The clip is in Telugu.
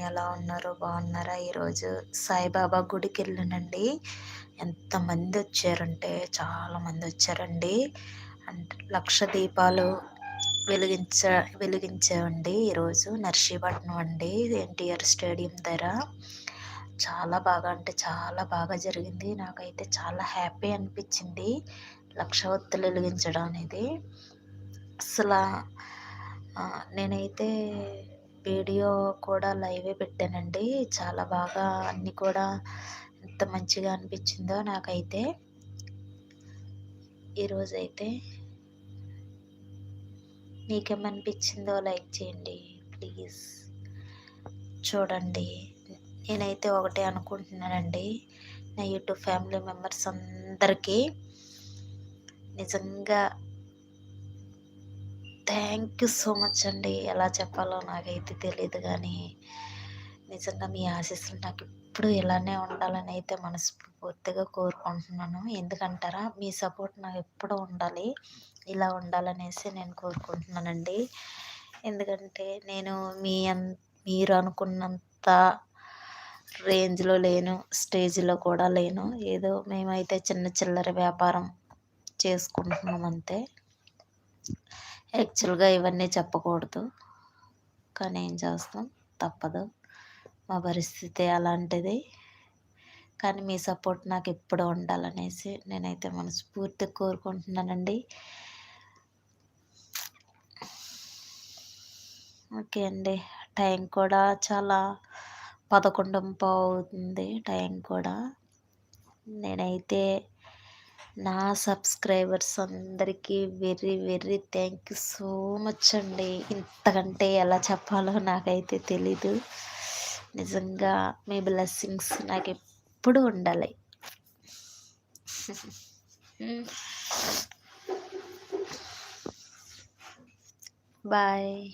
ఎలా ఉన్నారు? బాగున్నారా? ఈరోజు సాయిబాబా గుడికి వెళ్ళానండి ఎంతమంది వచ్చారంటే చాలామంది వచ్చారండి. అంటే లక్ష దీపాలు వెలిగించ వెలిగించామండి ఈరోజు. నర్సీపట్నం అండి ఎన్టీఆర్ స్టేడియం దగ్గర. చాలా బాగా అంటే చాలా బాగా జరిగింది. నాకైతే చాలా హ్యాపీ అనిపించింది. లక్ష ఒత్తులు వెలిగించడం అనేది. అసలు నేనైతే వీడియో కూడా లైవే పెట్టానండి. చాలా బాగా అన్నీ కూడా ఎంత మంచిగా అనిపించిందో నాకైతే. ఈరోజైతే మీకేమనిపించిందో లైక్ చేయండి ప్లీజ్. చూడండి నేనైతే ఒకటే అనుకుంటున్నానండి. నా యూట్యూబ్ ఫ్యామిలీ మెంబర్స్ అందరికీ నిజంగా థ్యాంక్ యూ సో మచ్ అండి. ఎలా చెప్పాలో నాకైతే తెలియదు కానీ నిజంగా మీ ఆశీస్సులు నాకు ఇప్పుడు ఇలానే ఉండాలని అయితే మనస్ఫూర్తిగా కోరుకుంటున్నాను. ఎందుకంటారా మీ సపోర్ట్ నాకు ఎప్పుడు ఉండాలి. ఇలా ఉండాలనేసి నేను కోరుకుంటున్నానండి. ఎందుకంటే నేను మీ మీరు అనుకున్నంత రేంజ్లో లేను స్టేజ్లో కూడా లేను. ఏదో మేమైతే చిన్న చిల్లర వ్యాపారం చేసుకుంటున్నాం అంతే. యాక్చువల్గా ఇవన్నీ చెప్పకూడదు. కానీ ఏం చేస్తాం? తప్పదు. మా పరిస్థితి అలాంటిది. కానీ మీ సపోర్ట్ నాకు ఎప్పుడు ఉండాలనేసి నేనైతే మనస్ఫూర్తి కోరుకుంటున్నానండి. ఓకే అండి. టైం కూడా చాలా పదకొండు అవుతుంది. టైం కూడా. నేనైతే నా సబ్స్క్రైబర్స్ అందరికీ very very thank you so much అండి. ఇంతకంటే ఎలా చెప్పాలో నాకైతే తెలీదు. నిజంగా మీ బ్లెస్సింగ్స్ నాకు ఎప్పుడు ఉండాలి. బాయ్.